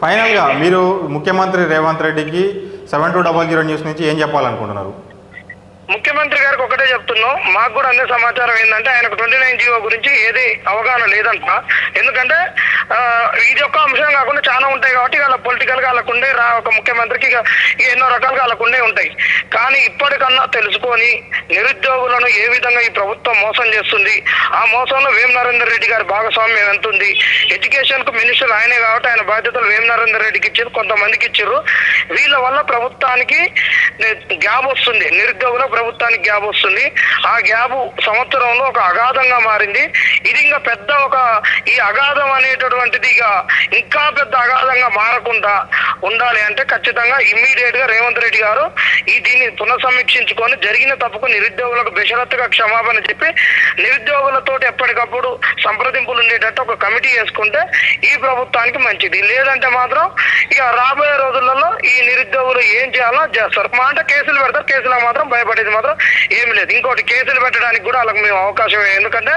ఫైనల్గా మీరు ముఖ్యమంత్రి రేవంత్ రెడ్డికి seven two double zero news నుంచి ఏం చెప్పాలనుకుంటున్నారు? ముఖ్యమంత్రి గారికి ఒకటే చెప్తున్నాం. మాకు కూడా అందే సమాచారం ఏంటంటే ఆయనకు ట్వంటీ నైన్ జీవో గురించి ఏది అవగాహన లేదంట. ఎందుకంటే ఇది ఒక్క అంశం కాకుండా చాలా ఉంటాయి కాబట్టి వాళ్ళ పొలిటికల్గా వాళ్ళకు ఉండే రా- ఒక ముఖ్యమంత్రికి ఇక ఎన్నో రకాలుగా వాళ్ళకు ఉండే ఉంటాయి. కానీ ఇప్పటికన్నా తెలుసుకొని నిరుద్యోగులను ఏ విధంగా ఈ ప్రభుత్వం మోసం చేస్తుంది? ఆ మోసంలో వేం నరేందర్ రెడ్డి గారి భాగస్వామ్యం ఎంత ఉంది? ఎడ్యుకేషన్కు మినిస్టర్ ఆయనే కాబట్టి ఆయన బాధ్యతలు వేం నరేందర్ రెడ్డికి ఇచ్చారు కొంతమందికి ఇచ్చారు. వీళ్ళ వల్ల ప్రభుత్వానికి గ్యాప్ వస్తుంది. నిరుద్యోగుల ప్రభుత్వానికి గ్యాప్ వస్తుంది. ఆ గ్యాప్ సంవత్సరంలో ఒక అగాధంగా మారింది. ఇది ఇంకా పెద్ద ఒక ఈ అగాధం అనేటటువంటిది ఇక ఇంకా పెద్ద అగాధంగా మారకుండా ఉండాలి అంటే ఖచ్చితంగా ఇమ్మీడియట్గా రేవంత్ రెడ్డి గారు ఈ దీన్ని పునఃసమీక్షించుకొని జరిగిన తప్పుకు నిరుద్యోగులకు బెషరత్తుగా క్షమాపణ చెప్పి నిరుద్యోగులతో ఎప్పటికప్పుడు సంప్రదింపులు ఉండేటట్టు ఒక కమిటీ వేసుకుంటే ఈ ప్రభుత్వానికి మంచిది. లేదంటే మాత్రం ఇక రాబోయే రోజులలో ఈ నిరుద్యోగులు ఏం చేయాలో చేస్తారు. మా అంటే కేసులు పెడతారు. కేసులకు మాత్రం భయపడేది మాత్రం ఏమి లేదు. ఇంకోటి కేసులు పెట్టడానికి కూడా వాళ్ళకి మేము అవకాశం ఎందుకంటే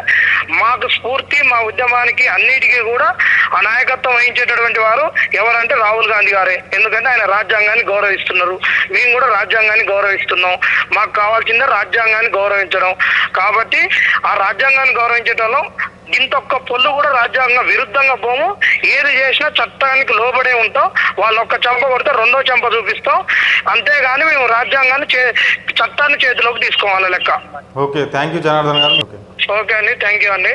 మాకు స్ఫూర్తి మా ఉద్యమానికి అన్నిటికీ కూడా ఆ నాయకత్వం వహించేటటువంటి వారు ఎవరంటే రాహుల్ గాంధీ గారే. ఎందుకంటే ఆయన రాజ్యాంగాన్ని గౌరవిస్తున్నారు. మేము కూడా రాజ్యాంగాన్ని గౌరవిస్తున్నాం. మాకు కావాల్సిందే రాజ్యాంగాన్ని గౌరవించడం. కాబట్టి ఆ రాజ్యాంగాన్ని గౌరవించడంలో ఇంతొక్క పొల్లు కూడా రాజ్యాంగ విరుద్ధంగా పోము. ఏది చేసినా చట్టానికి లోబడే ఉంటాం. వాళ్ళు ఒక్క చెంప కొడితే రెండో చెంప చూపిస్తాం. అంతేగాని మేము రాజ్యాంగాన్ని చే చట్టాన్ని చేతిలోకి తీసుకోవాలి లెక్క. ఓకే థ్యాంక్ యూ జనార్దన్ గారు. ఓకే ఓకే అండి థ్యాంక్ యూ అండి.